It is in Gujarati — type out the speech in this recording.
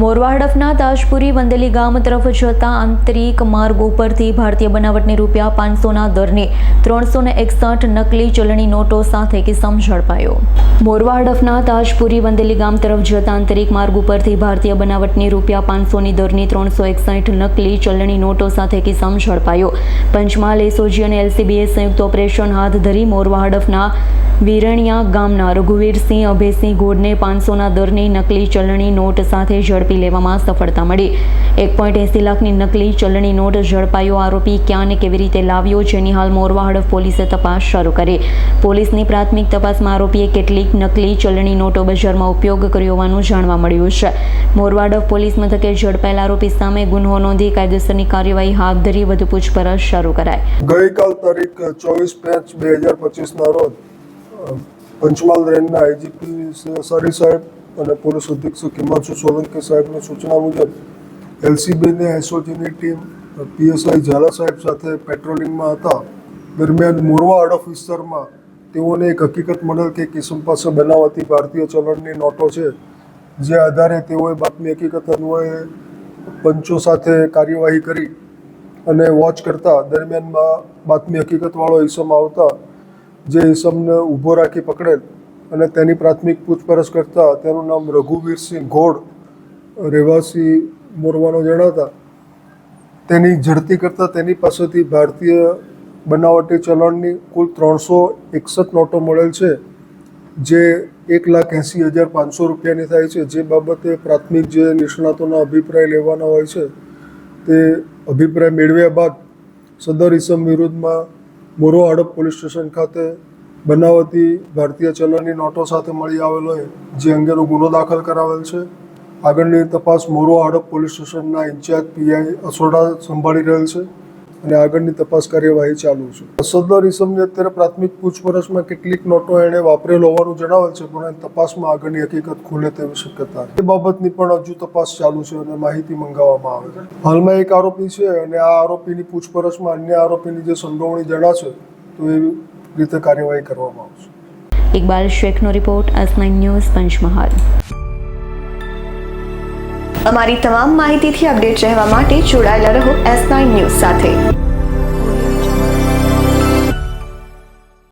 મોરવા હડફના તાજપુરી વંદેલી ગામ તરફ જતા આંતરિક માર્ગ ઉપરથી ભારતીય બનાવટની રૂપિયા પાંચસોના દરની ત્રણસો ને એકસઠ નકલી ચલણી નોટો સાથે કિસમ ઝડપાયો. મોરવા હડફના તાજપુરી વંદેલી ગામ તરફ જતા આંતરિક માર્ગ ઉપરથી ભારતીય બનાવટની રૂપિયા પાંચસોની દરની ત્રણસો એકસઠ નકલી ચલણી નોટો સાથે કિસમ ઝડપાયો. પંચમહાલ એસઓજી અને એલસીબીએ સંયુક્ત ઓપરેશન હાથ ધરી મોરવા હડફના વિરણિયા ગામના રઘુવીરસિંહ અભયસિંહ ગોડને પાંચસોના દરની નકલી ચલણી નોટ સાથે ઝડપી લેવામાં સફળતા મળી. એક પોઈન્ટ એંસી લાખની નકલી ચલણી નોટ ઝડપાયો આરોપી ક્યાં અને કેવી રીતે લાવ્યો જેની હાલ મોરવા હડફ પોલીસે તપાસ શરૂ કરી. પોલીસની પ્રાથમિક તપાસમાં આરોપીએ કેટલીક નકલી ચલણી નોટો બજારમાં ઉપયોગ કર્યો હોવાનું જાણવા મળ્યું છે. મોરવા પોલીસ મથકે ઝડપાયેલ આરોપી સામે ગુન્હો નોંધી કાયદેસરની કાર્યવાહી હાથ ધરી વધુ પૂછપરછ શરૂ કરાય ગઈકાલ તારીખ ચોવીસ પાંચ બે હજાર પચીસના રોજ પંચમહાલ રેન્જના આઈજીપી સરી સાહેબ અને પોલીસ અધિક્ષક હિમાંશુ સોલંકી સાહેબની સૂચના મુજબ એલસીબીને એસઓજીની ટીમ પીએસઆઈ ઝાલા સાહેબ સાથે પેટ્રોલિંગમાં હતા. દરમિયાન મોરવા અડફ વિસ્તારમાં તેઓને એક હકીકત મળેલ કે કિસમ પાસે બનાવતી ભારતીય ચલણની નોટો છે, જે આધારે તેઓએ બાતમી હકીકત અન્વયે પંચો સાથે કાર્યવાહી કરી અને વોચ કરતા દરમિયાનમાં બાતમી હકીકતવાળો ઈસમ આવતા, જે ઈસમને ઊભો રાખી પકડેલ. અને તેની પ્રાથમિક પૂછપરછ કરતા તેનું નામ રઘુવીરસિંહ ઘોડ રહેવાસી મોરવાનો જણાતા તેની ઝડપી કરતાં તેની પાસેથી ભારતીય બનાવટી ચલણની કુલ ત્રણસો એકસઠ નોટો મળેલ છે, જે એક લાખ એંસી હજાર પાંચસો રૂપિયાની થાય છે. જે બાબતે પ્રાથમિક જે નિષ્ણાતોના અભિપ્રાય લેવાના હોય છે, તે અભિપ્રાય મેળવ્યા બાદ સદર ઇસમ વિરુદ્ધમાં મોરો હડપ પોલીસ સ્ટેશન ખાતે બનાવતી ભારતીય ચલણની નોટો સાથે મળી આવેલો જે અંગેનો ગુનો દાખલ કરાવેલ છે. આગળની તપાસ મોરો હડપ પોલીસ સ્ટેશનના ઇન્ચાર્જ પીઆઈ અસોડા સંભાળી રહેલ છે અને આગળની તપાસ કાર્યવાહી ચાલુ છે. સદર ઇસમની અત્યારે પ્રાથમિક પૂછપરછમાં કેટલીક નોટો એણે વાપરેલ હોવાનું જણાવેલ છે, પણ એ તપાસમાં આગળની હકીકત ખુલે તેવી શક્યતા એ બાબતની પણ હજુ તપાસ ચાલુ છે અને માહિતી મંગાવવામાં આવે છે. હાલમાં એક આરોપી છે અને આ આરોપીની પૂછપરછમાં અન્ય આરોપીની જે સંડોવણી જણાશે, તો એવી રીતે કાર્યવાહી કરવામાં આવશે. Iqbal શેખનો report S nine news Panchmahal. અમારી તમામ માહિતીથી અપડેટ રહેવા માટે જોડાયેલા રહો એસ નાઇન ન્યૂઝ સાથે.